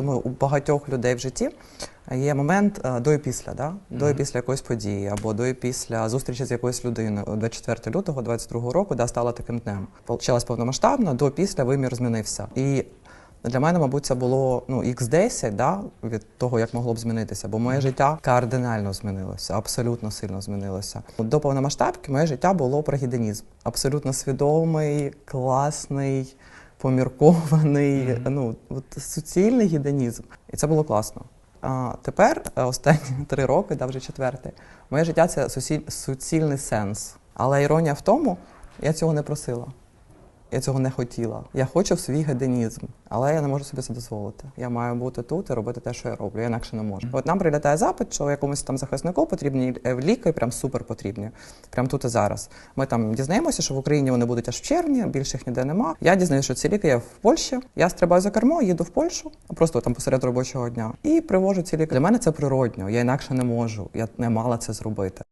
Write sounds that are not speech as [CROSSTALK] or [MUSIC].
думаю, у багатьох людей в житті є момент е, до і після, да? до і після якоїсь події, або до і після зустрічі з якоюсь людиною. 24 лютого 22 року да, стало таким днем. Почалась повномасштабно, до і після вимір змінився. І для мене, мабуть, це було ну, x10 да, від того, як могло б змінитися, бо моє життя кардинально змінилося, абсолютно сильно змінилося. До повномасштабки моє життя було про гедонізм. Абсолютно свідомий, класний, поміркований, ну, от, суцільний гедонізм. І це було класно. А тепер, е, останні [LAUGHS] три роки, да, вже четвертий, моє життя це суціль- суцільний сенс. Але іронія в тому, я цього не просила. Я цього не хотіла. Я хочу в свій гедонізм, але я не можу собі це дозволити. Я маю бути тут і робити те, що я роблю. Я інакше не можу. От нам прилітає запит, що якомусь там захиснику потрібні е, ліки, прям супер потрібні. Прям тут і зараз. Ми там дізнаємося, що в Україні вони будуть аж в червні, більше їх ніде нема. Я дізнаюся, що ці ліки є в Польщі. Я стрибаю за кермо, їду в Польщу, просто там посеред робочого дня, і привожу ці ліки. Для мене це природньо. Я інакше не можу. Я не мала це зробити.